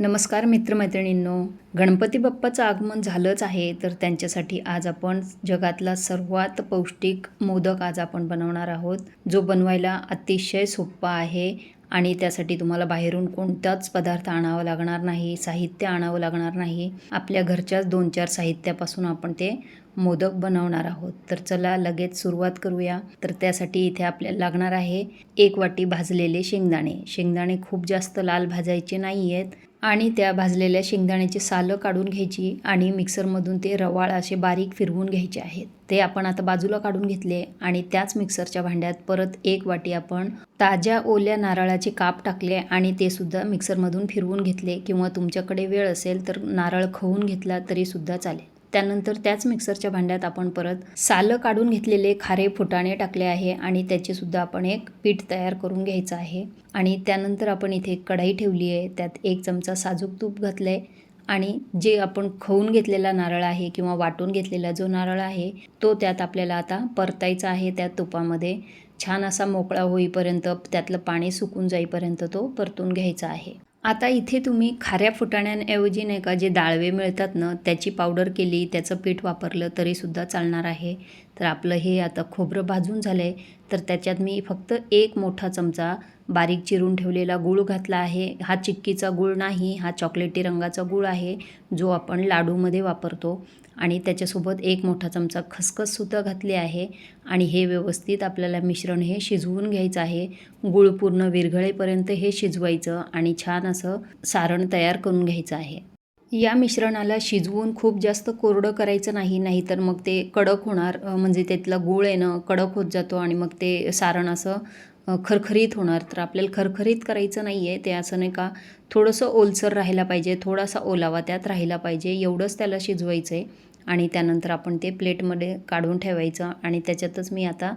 नमस्कार मित्रमैत्रिणींनो. गणपती बाप्पाचं आगमन झालंच आहे तर त्यांच्यासाठी आज आपण जगातला सर्वात पौष्टिक मोदक आज आपण बनवणार आहोत जो बनवायला अतिशय सोप्पा आहे आणि त्यासाठी तुम्हाला बाहेरून कोणताच पदार्थ आणावा लागणार नाही साहित्य आणावं लागणार नाही. आपल्या घरच्याच दोन चार साहित्यापासून आपण ते मोदक बनवणार आहोत. तर चला लगेच सुरुवात करूया. तर त्यासाठी इथे आपल्याला लागणार आहे एक वाटी भाजलेले शेंगदाणे. शेंगदाणे खूप जास्त लाल भाजायचे नाही आहेत आणि त्या भाजलेल्या शेंगदाण्याची सालं काढून घ्यायची आणि मिक्सरमधून ते रवाळ असे बारीक फिरवून घ्यायचे आहेत. ते आपण आता बाजूला काढून घेतले आणि त्याच मिक्सरच्या भांड्यात परत एक वाटी आपण ताज्या ओल्या नारळाचे काप टाकले आणि ते सुद्धा मिक्सरमधून फिरवून घेतले. किंवा तुमच्याकडे वेळ असेल तर नारळ खवून घेतला तरी सुद्धा चालेल. त्यानंतर त्याच मिक्सरच्या भांड्यात आपण परत सालं काढून घेतलेले खारे फुटाणे टाकले आहे आणि त्याचे सुद्धा आपण एक पीठ तयार करून घ्यायचं आहे. आणि त्यानंतर आपण इथे कढाई ठेवली आहे. त्यात एक चमचा साजूक तूप घातलं आहे आणि जे आपण खवून घेतलेला नारळ आहे किंवा वाटून घेतलेला जो नारळ आहे तो त्यात आपल्याला आता परतायचा आहे त्या तुपामध्ये. छान असा मोकळा होईपर्यंत त्यातलं पाणी सुकून जाईपर्यंत तो परतून घ्यायचा आहे. आता इथे तुम्ही खाऱ्या फुटाण्यांऐवजी नाही का जे डाळवे मिळतात ना त्याची पावडर केली त्याचं पीठ वापरलं तरीसुद्धा चालणार आहे. तर आपलं हे आता खोबरं भाजून झालं आहे तर त्याच्यात मी फक्त एक मोठा चमचा बारीक चिरून ठेवलेला गूळ घातला आहे. हा चिक्कीचा गूळ नाही हा चॉकलेटी रंगाचा गूळ आहे जो आपण लाडूमध्ये वापरतो. आणि त्याच्यासोबत एक मोठा चमचा खसखससुद्धा घातली आहे. आणि हे व्यवस्थित आपल्याला मिश्रण हे शिजवून घ्यायचं आहे. गूळ पूर्ण विरघळेपर्यंत हे शिजवायचं आणि छान असं सारण तयार करून घ्यायचं आहे. या मिश्रणाला शिजवून खूप जास्त कोरडं करायचं नाही नाहीतर मग ते कडक होणार म्हणजे त्यातला गूळ आहे ना कडक होत जातो आणि मग ते सारण असं खरखरीत होणार. तर आपल्याला खरखरीत करायचं नाही आहे ते असं नाही का थोडंसं ओलसर राहायला पाहिजे थोडासा ओलावा त्यात राहिला पाहिजे एवढंच त्याला शिजवायचं आहे आणि त्यानंतर आपण ते प्लेटमध्ये काढून ठेवायचं आणि त्याच्यातच मी आता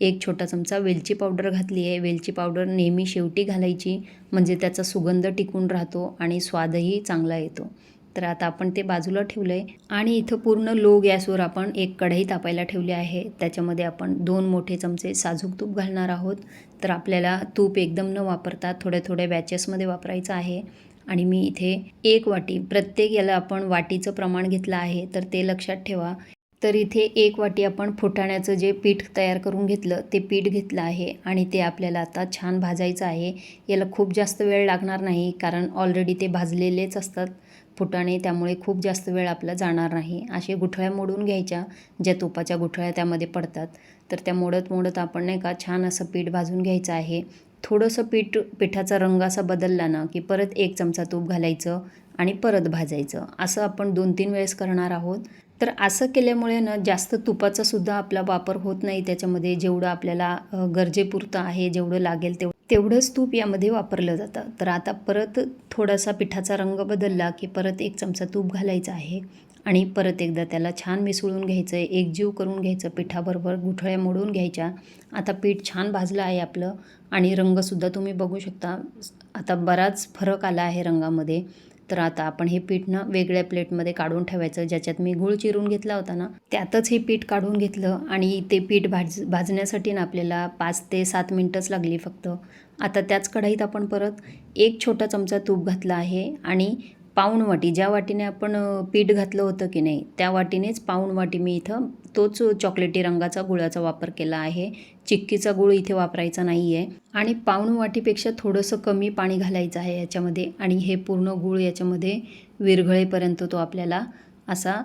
एक छोटा चमचा वेलची पावडर घातली आहे. वेलची पावडर नेहमी शेवटी घालायची म्हणजे त्याचा सुगंध टिकून राहतो आणि स्वादही चांगला येतो. तर आता आपण ते बाजूला ठेवलं आहे आणि इथं पूर्ण लो गॅसवर आपण एक कढई तापायला ठेवली आहे. त्याच्यामध्ये आपण दोन मोठे चमचे साजूक तूप घालणार आहोत. तर आपल्याला तूप एकदम न वापरता थोड्या थोड्या बॅचेसमध्ये वापरायचं आहे. आणि मी इथे एक वाटी प्रत्येक याला आपण वाटीचं प्रमाण घेतलं आहे तर ते लक्षात ठेवा. तर इथे एक वाटी आपण फुटाण्याचं जे पीठ तयार करून घेतलं ते पीठ घेतलं आहे आणि ते आपल्याला आता छान भाजायचं आहे. याला खूप जास्त वेळ लागणार नाही कारण ऑलरेडी ते भाजलेलेच असतात. फुटाणे त्यामुळे खूप जास्त वेळ आपला जाणार नाही. असे गुठळ्या मोडून घ्यायच्या ज्या तुपाच्या गुठळ्या त्यामध्ये पडतात. तर त्या मोडत मोडत आपण नाही का छान असं पीठ भाजून घ्यायचं आहे. थोडंसं पीठ पिठाचा रंग असा बदलला ना की परत एक चमचा तूप घालायचं आणि परत भाजायचं. असं आपण दोन तीन वेळेस करणार आहोत. तर असं केल्यामुळे ना जास्त तुपाचा सुद्धा आपला वापर होत नाही. त्याच्यामध्ये जेवढं आपल्याला गरजेपुरतं आहे जेवढं लागेल तेवढं तेवढंच तूप यामध्ये वापरलं जातं. तर आता परत थोडासा पिठाचा रंग बदलला की परत एक चमचा तूप घालायचा आहे. आणि परत एकदा त्याला छान मिसळून घ्यायचं आहे एकजीव करून घ्यायचं पिठाबरोबर गुठळ्या मोडून घ्यायच्या. आता पीठ छान भाजलं आहे आपलं आणि रंगसुद्धा तुम्ही बघू शकता. आता बराच फरक आला आहे रंगामध्ये. तर आता आपण हे पीठ ना वेगळ्या प्लेटमध्ये काढून ठेवायचं ज्याच्यात मी गूळ चिरून घेतला होता ना त्यातच हे पीठ काढून घेतलं आणि ते पीठ भाज भाजण्यासाठी ना आपल्याला पाच ते सात मिनटंच लागली फक्त. आता त्याच कढईत आपण परत एक छोटा चमचा तूप घातला आहे आणि पाऊण वाटी ज्या वाटीने आपण पीठ घातलं होतं की नाही त्या वाटीनेच पाऊण वाटी मी इथं तोच चॉकलेटी रंगाचा गुळाचा वापर केला आहे. चिक्कीचा गुळ इथे वापरायचा नाही आहे आणि पाऊण वाटीपेक्षा थोडंसं कमी पाणी घालायचं आहे याच्यामध्ये आणि हे पूर्ण गूळ याच्यामध्ये विरघळेपर्यंत तो आपल्याला असा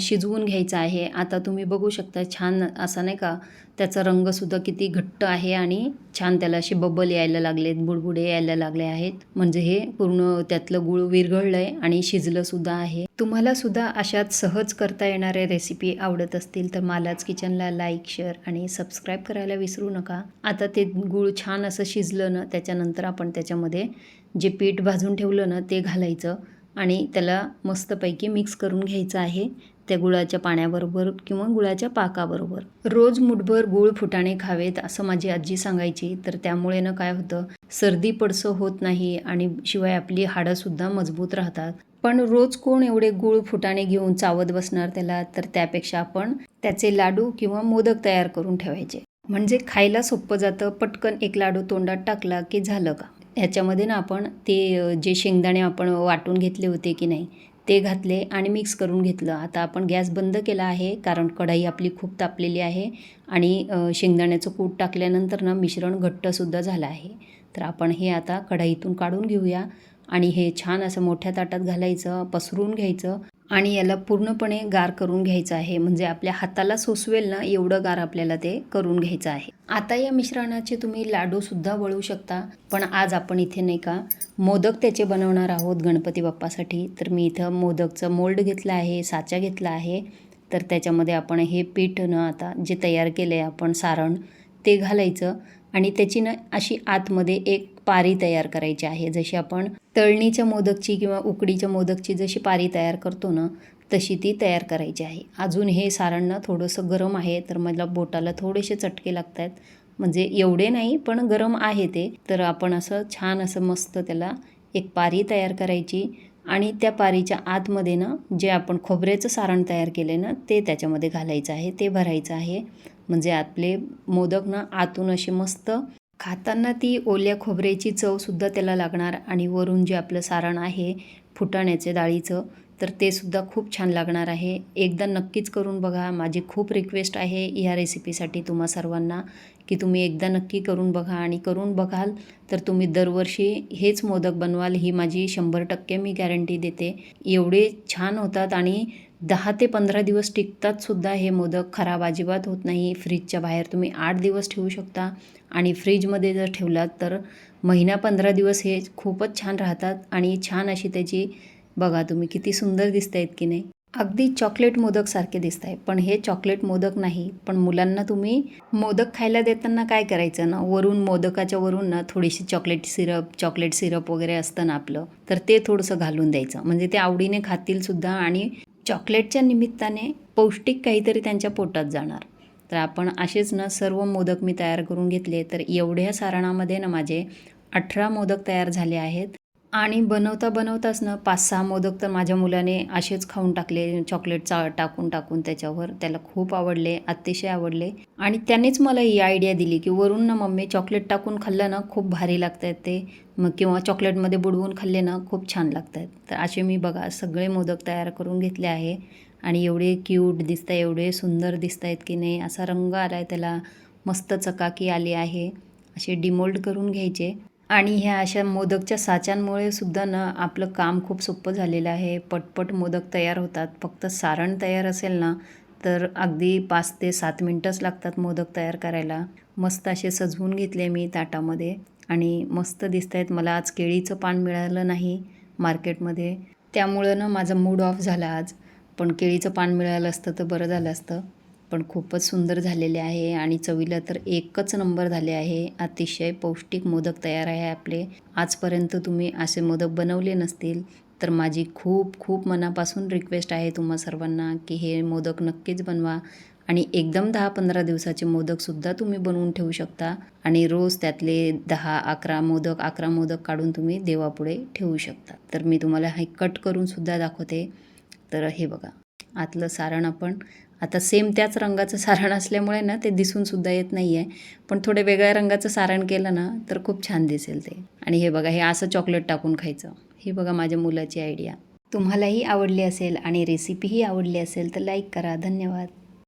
शिजवून घ्यायचा आहे. आता तुम्ही बघू शकता छान असा नाही का त्याचा रंगसुद्धा किती घट्ट आहे आणि छान त्याला असे बबल यायला लागलेत बुडबुडे यायला लागले आहेत. म्हणजे हे पूर्ण त्यातलं गुळ विरघळलं आहे आणि शिजलंसुद्धा आहे. तुम्हाला सुद्धा अशात सहज करता येणाऱ्या रेसिपी आवडत असतील तर मालाच किचनला लाईक शेअर आणि सबस्क्राईब करायला विसरू नका. आता ते गूळ छान असं शिजलं ना त्याच्यानंतर आपण त्याच्यामध्ये जे पीठ भाजून ठेवलं ना ते घालायचं आणि त्याला मस्तपैकी मिक्स करून घ्यायचं आहे. त्या गुळाच्या पाण्याबरोबर किंवा गुळाच्या पाकाबरोबर. रोज मुठभर गुळ फुटाणे खावेत असं माझी आजी सांगायची. तर त्यामुळे ना काय होतं सर्दी पडसं होत नाही आणि शिवाय आपली हाडंसुद्धा मजबूत राहतात. पण रोज कोण एवढे गुळ फुटाणे घेऊन चावत बसणार त्याला तर त्यापेक्षा आपण त्याचे लाडू किंवा मोदक तयार करून ठेवायचे. म्हणजे खायला सोपं जातं पटकन एक लाडू तोंडात टाकला की झालं का? ह्याच्यामध्ये ना आपण ते जे शेंगदाणे आपण वाटून घेतले होते की नाही ते घातले आणि मिक्स करून घेतलं. आता आपण गॅस बंद केला आहे कारण कढाई आपली खूप तापलेली आहे आणि शेंगदाण्याचं कूट टाकल्यानंतर ना मिश्रण घट्टसुद्धा झालं आहे. तर आपण हे आता कढाईतून काढून घेऊया आणि हे छान असं मोठ्या ताटात घालायचं पसरून घ्यायचं. आणि याला पूर्णपणे गार करून घ्यायचं आहे. म्हणजे आपल्या हाताला सोसवेल ना एवढं गार आपल्याला ते करून घ्यायचं आहे. आता या मिश्रणाचे तुम्ही लाडूसुद्धा वळू शकता. पण आज आपण इथे नाही का मोदक त्याचे बनवणार आहोत गणपती बाप्पासाठी. तर मी इथं मोदकचं मोल्ड घेतलं आहे साचा घेतला आहे. तर त्याच्यामध्ये आपण हे पीठ न आता जे तयार केलं आहे आपण सारण ते घालायचं. आणि त्याची ना अशी आतमध्ये एक पारी तयार करायची आहे. जशी आपण तळणीच्या मोदकची किंवा उकडीच्या मोदकची जशी पारी तयार करतो ना तशी ती तयार करायची आहे. अजून हे सारण ना थोडंसं गरम आहे तर मला बोटाला थोडेसे चटके लागत आहेत म्हणजे एवढे नाही पण गरम आहे ते. तर आपण असं छान असं मस्त त्याला एक पारी तयार करायची आणि त्या पारीच्या आतमध्ये ना जे आपण खोबऱ्याचं सारण तयार केले ना ते त्याच्यामध्ये घालायचं आहे. ते भरायचं आहे. म्हणजे आपले मोदक ना आतून असे मस्त खाताना ती ओल्या खोबऱ्याची चवसुद्धा त्याला लागणार आणि वरून जे आपलं सारण आहे फुटाण्याचे डाळीचं तर ते सुद्धा खूप छान लागणार आहे. एकदा नक्कीच करून बघा. माझी खूप रिक्वेस्ट आहे ह्या रेसिपीसाठी तुम्हा सर्वांना की तुम्ही एकदा नक्की करून बघा आणि करून बघाल तर तुम्ही दरवर्षी हेच मोदक बनवाल ही माझी शंभर टक्के मी गॅरंटी देते. एवढे छान होतात आणि दहा ते पंधरा दिवस टिकतात सुद्धा हे मोदक खराब अजिबात होत नाही. फ्रीजच्या बाहेर तुम्ही आठ दिवस ठेवू शकता. आणि फ्रीजमध्ये जर ठेवलात तर महिना पंधरा दिवस हे खूपच छान राहतात आणि छान अशी त्याची बघा तुम्ही किती सुंदर दिसत आहेत की नाही. अगदी चॉकलेट मोदकसारखे दिसत आहे पण हे चॉकलेट मोदक नाही. पण मुलांना तुम्ही मोदक खायला देताना काय करायचं ना? वरून मोदकाच्या वरून ना थोडीशी चॉकलेट सिरप चॉकलेट सिरप वगैरे असतं ना आपलं. तर ते थोडंसं घालून द्यायचं. म्हणजे ते आवडीने खातील सुद्धा आणि चॉकलेटच्या निमित्ताने पौष्टिक काहीतरी त्यांच्या पोटात जाणार. तर आपण असेच ना सर्व मोदक मी तयार करून घेतले तर एवढ्या सारणामध्ये ना माझे अठरा मोदक तयार झाले आहेत. आणि बनवता बनवताच ना पाच सहा मोदक तर माझ्या मुलाने असेच खाऊन टाकले चॉकलेट चा टाकून टाकून त्याच्यावर. त्याला खूप आवडले अतिशय आवडले. आणि त्यानेच मला ही आयडिया दिली की वरून ना मम्मी चॉकलेट टाकून खाल्लं ना खूप भारी लागत आहेत ते. मग किंवा चॉकलेटमध्ये बुडवून खाल्ले ना खूप छान लागत आहेत तर असे मी बघा सगळे मोदक तयार करून घेतले आहे. आणि एवढे क्यूट दिसत आहे एवढे सुंदर दिसत आहेत की नाही असा रंग आला आहे त्याला. मस्त चकाकी आली आहे. असे डिमोल्ड करून घ्यायचे. आणि ह्या अशा मोदकच्या साच्यांमुळे सुद्धा ना आपलं काम खूप सोपं झालेलं आहे. पटपट मोदक तयार होतात. फक्त सारण तयार असेल ना तर अगदी पाच ते सात मिनटंच लागतात मोदक तयार करायला. मस्त असे सजवून घेतले मी ताटामध्ये आणि मस्त दिसत आहेत मला आज केळीचं पान मिळालं नाही मार्केटमध्ये. त्यामुळं ना माझा मूड ऑफ झाला आज. पण केळीचं पान मिळालं असतं तर बरं झालं असतं. पण खूपच सुंदर झालेले आहे आणि चवीला तर एकच नंबर झाले आहे. अतिशय पौष्टिक मोदक तयार आहे आपले. आजपर्यंत तुम्ही असे मोदक बनवले नसतील तर माझी खूप खूप मनापासून रिक्वेस्ट आहे तुम्हा सर्वांना की हे मोदक नक्कीच बनवा आणि एकदम दहा पंधरा दिवसाचे मोदकसुद्धा तुम्ही बनवून ठेवू शकता आणि रोज त्यातले दहा अकरा मोदक अकरा मोदक काढून तुम्ही देवापुढे ठेवू शकता. तर मी तुम्हाला हे कट करूनसुद्धा दाखवते. तर हे बघा आतलं सारण आपण आता सेम त्याच रंगाचं सारण असल्यामुळे ना ते दिसून सुद्धा येत नाही आहे पण थोडे वेगळ्या रंगाचं सारण केलं ना तर खूप छान दिसेल ते. आणि हे बघा हे असं चॉकलेट टाकून खायचं. ही बघा माझ्या मुलाची आयडिया तुम्हालाही आवडली असेल आणि रेसिपीही आवडली असेल तर लाईक करा. धन्यवाद.